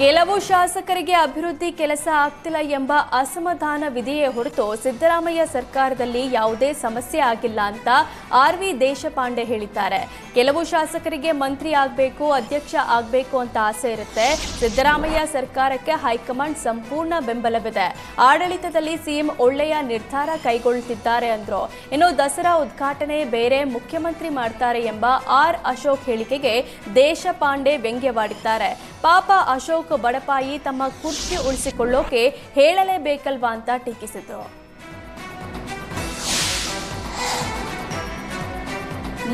ಕೆಲವು ಶಾಸಕರಿಗೆ ಅಭಿವೃದ್ಧಿ ಕೆಲಸ ಆಗ್ತಿಲ್ಲ ಎಂಬ ಅಸಮಾಧಾನವಿದೆಯೇ ಹೊರತು ಸಿದ್ದರಾಮಯ್ಯ ಸರ್ಕಾರದಲ್ಲಿ ಯಾವುದೇ ಸಮಸ್ಯೆ ಆಗಿಲ್ಲ ಅಂತ ಆರ್ ವಿ ದೇಶಪಾಂಡೆ ಹೇಳಿದ್ದಾರೆ. ಕೆಲವು ಶಾಸಕರಿಗೆ ಮಂತ್ರಿ ಆಗಬೇಕು, ಅಧ್ಯಕ್ಷ ಆಗಬೇಕು ಅಂತ ಆಸೆ ಇರುತ್ತೆ. ಸಿದ್ದರಾಮಯ್ಯ ಸರ್ಕಾರಕ್ಕೆ ಹೈಕಮಾಂಡ್ ಸಂಪೂರ್ಣ ಬೆಂಬಲವಿದೆ. ಆಡಳಿತದಲ್ಲಿ ಸಿಎಂ ಒಳ್ಳೆಯ ನಿರ್ಧಾರ ಕೈಗೊಳ್ಳುತ್ತಿದ್ದಾರೆ ಅಂದ್ರು. ಇನ್ನು ದಸರಾ ಉದ್ಘಾಟನೆ ಬೇರೆ ಮುಖ್ಯಮಂತ್ರಿ ಮಾಡ್ತಾರೆ ಎಂಬ ಆರ್ ಅಶೋಕ್ ಹೇಳಿಕೆಗೆ ದೇಶಪಾಂಡೆ ವ್ಯಂಗ್ಯವಾಡಿದ್ದಾರೆ. ಪಾಪ ಅಶೋಕ್ ಬಡಪಾಯಿ ತಮ್ಮ ಕುರ್ಚಿ ಉಳಿಸಿಕೊಳ್ಳೋಕೆ ಹೇಳಲೇಬೇಕಲ್ವಾ ಅಂತ ಟೀಕಿಸಿದರು.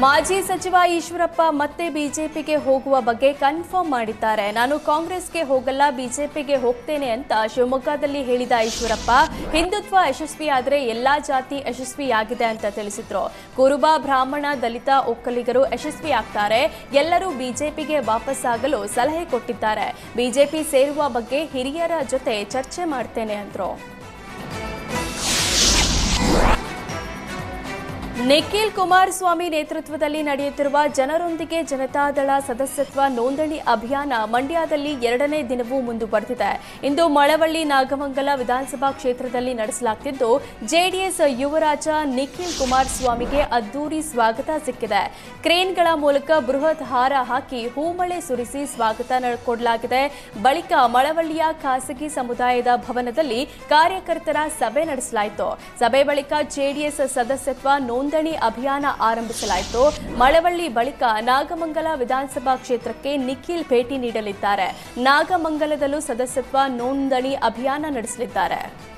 ಮಾಜಿ ಸಚಿವ ಈಶ್ವರಪ್ಪ ಮತ್ತೆ ಬಿಜೆಪಿಗೆ ಹೋಗುವ ಬಗ್ಗೆ ಕನ್ಫರ್ಮ್ ಮಾಡಿದ್ದಾರೆ. ನಾನು ಕಾಂಗ್ರೆಸ್ಗೆ ಹೋಗಲ್ಲ, ಬಿಜೆಪಿಗೆ ಹೋಗ್ತೇನೆ ಅಂತ ಶಿವಮೊಗ್ಗದಲ್ಲಿ ಹೇಳಿದ ಈಶ್ವರಪ್ಪ, ಹಿಂದುತ್ವ ಯಶಸ್ವಿಯಾದರೆ ಎಲ್ಲಾ ಜಾತಿ ಯಶಸ್ವಿಯಾಗಿದೆ ಅಂತ ತಿಳಿಸಿದ್ರು. ಕುರುಬ, ಬ್ರಾಹ್ಮಣ, ದಲಿತ ಒಕ್ಕಲಿಗರು ಯಶಸ್ವಿಯಾಗ್ತಾರೆ ಎಲ್ಲರೂ ಬಿಜೆಪಿಗೆ ವಾಪಸ್ಸಾಗಲು ಸಲಹೆ ಕೊಟ್ಟಿದ್ದಾರೆ. ಬಿಜೆಪಿ ಸೇರುವ ಬಗ್ಗೆ ಹಿರಿಯರ ಜೊತೆ ಚರ್ಚೆ ಮಾಡ್ತೇನೆ, ಅಂದ್ರು. ನಿಖಿಲ್ ಕುಮಾರಸ್ವಾಮಿ ನೇತೃತ್ವದಲ್ಲಿ ನಡೆಯುತ್ತಿರುವ ಜನರೊಂದಿಗೆ ಜನತಾದಳ ಸದಸ್ಯತ್ವ ನೋಂದಣಿ ಅಭಿಯಾನ ಮಂಡ್ಯದಲ್ಲಿ ಎರಡನೇ ದಿನವೂ ಮುಂದುವರೆದಿದೆ. ಇಂದು ಮಳವಳ್ಳಿ ನಾಗಮಂಗಲ ವಿಧಾನಸಭಾ ಕ್ಷೇತ್ರದಲ್ಲಿ ನಡೆಸಲಾಗುತ್ತಿದ್ದು ಜೆಡಿಎಸ್ ಯುವರಾಜ ನಿಖಿಲ್ ಕುಮಾರಸ್ವಾಮಿಗೆ ಅದ್ದೂರಿ ಸ್ವಾಗತ ಸಿಕ್ಕಿದೆ. ಕ್ರೇನ್ಗಳ ಮೂಲಕ ಬೃಹತ್ ಹಾರ ಹಾಕಿ ಹೂಮಳೆ ಸುರಿಸಿ ಸ್ವಾಗತ ಕೊಡಲಾಗಿದೆ. ಬಳಿಕ ಮಳವಳ್ಳಿಯ ಖಾಸಗಿ ಸಮುದಾಯದ ಭವನದಲ್ಲಿ ಕಾರ್ಯಕರ್ತರ ಸಭೆ ನಡೆಸಲಾಯಿತು. ಸಭೆ ಬಳಿಕ ಜೆಡಿಎಸ್ ಸದಸ್ಯತ್ವ ನೋಂದಣಿ ಅಭಿಯಾನ ಆರಂಭಿಸಲಾಯಿತು. ಮಳವಳ್ಳಿ ಬಳಿಕ ನಾಗಮಂಗಲ ವಿಧಾನಸಭಾ ಕ್ಷೇತ್ರಕ್ಕೆ ನಿಖಿಲ್ ಭೇಟಿ ನೀಡಲಿದ್ದಾರೆ. ನಾಗಮಂಗಲದಲ್ಲೂ ಸದಸ್ಯತ್ವ ನೋಂದಣಿ ಅಭಿಯಾನ ನಡೆಸಲಿದ್ದಾರೆ.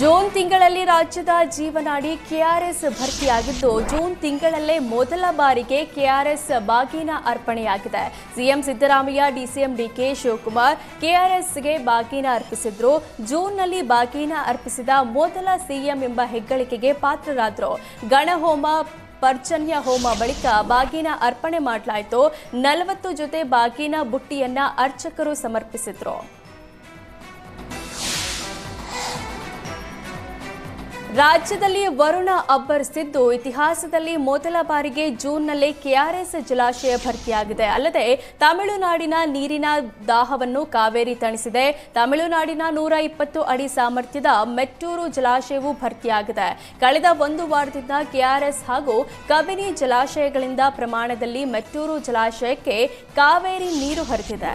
ಜೂನ್ ತಿಂಗಳಲ್ಲಿ ರಾಜ್ಯದ ಜೀವನಾಡಿ ಕೆಆರ್ಎಸ್ ಭರ್ತಿಯಾಗಿದ್ದು, ಜೂನ್ ತಿಂಗಳಲ್ಲೇ ಮೊದಲ ಬಾರಿಗೆ ಕೆಆರ್ಎಸ್ ಬಾಗಿನ ಅರ್ಪಣೆಯಾಗಿದೆ. CM Siddaramaiah, DCM DK Shivakumar ಕೆಆರ್ಎಸ್ಗೆ ಬಾಗಿನ ಅರ್ಪಿಸಿದ್ರು. ಜೂನ್ನಲ್ಲಿ ಬಾಗಿನ ಅರ್ಪಿಸಿದ ಮೊದಲ ಸಿಎಂ ಎಂಬ ಹೆಗ್ಗಳಿಕೆಗೆ ಪಾತ್ರರಾದರು. ಗಣಹೋಮ ಪರ್ಜನ್ಯ ಹೋಮ ಬಳಿಕ ಬಾಗಿನ ಅರ್ಪಣೆ ಮಾಡಲಾಯಿತು. ನಲವತ್ತು ಜೊತೆ ಬಾಗಿನ ಬುಟ್ಟಿಯನ್ನ ಅರ್ಚಕರು ಸಮರ್ಪಿಸಿದ್ರು. ರಾಜ್ಯದಲ್ಲಿ ವರುಣ ಅಬ್ಬರಿಸಿದ್ದು, ಇತಿಹಾಸದಲ್ಲಿ ಮೊದಲ ಬಾರಿಗೆ ಜೂನ್ನಲ್ಲಿ ಕೆಆರ್ಎಸ್ ಜಲಾಶಯ ಭರ್ತಿಯಾಗಿದೆ. ಅಲ್ಲದೆ, ತಮಿಳುನಾಡಿನ ನೀರಿನ ದಾಹವನ್ನು ಕಾವೇರಿ ತಣಿಸಿದೆ. ತಮಿಳುನಾಡಿನ ನೂರ ಇಪ್ಪತ್ತು ಅಡಿ ಸಾಮರ್ಥ್ಯದ ಮೆಟ್ಟೂರು ಜಲಾಶಯವು ಭರ್ತಿಯಾಗಿದೆ. ಕಳೆದ ಒಂದು ವಾರದಿಂದ ಕೆಆರ್ಎಸ್ ಹಾಗೂ ಕಬಿನಿ ಜಲಾಶಯಗಳಿಂದ ಪ್ರಮಾಣದಲ್ಲಿ ಮೆಟ್ಟೂರು ಜಲಾಶಯಕ್ಕೆ ಕಾವೇರಿ ನೀರು ಹರಿದಿದೆ.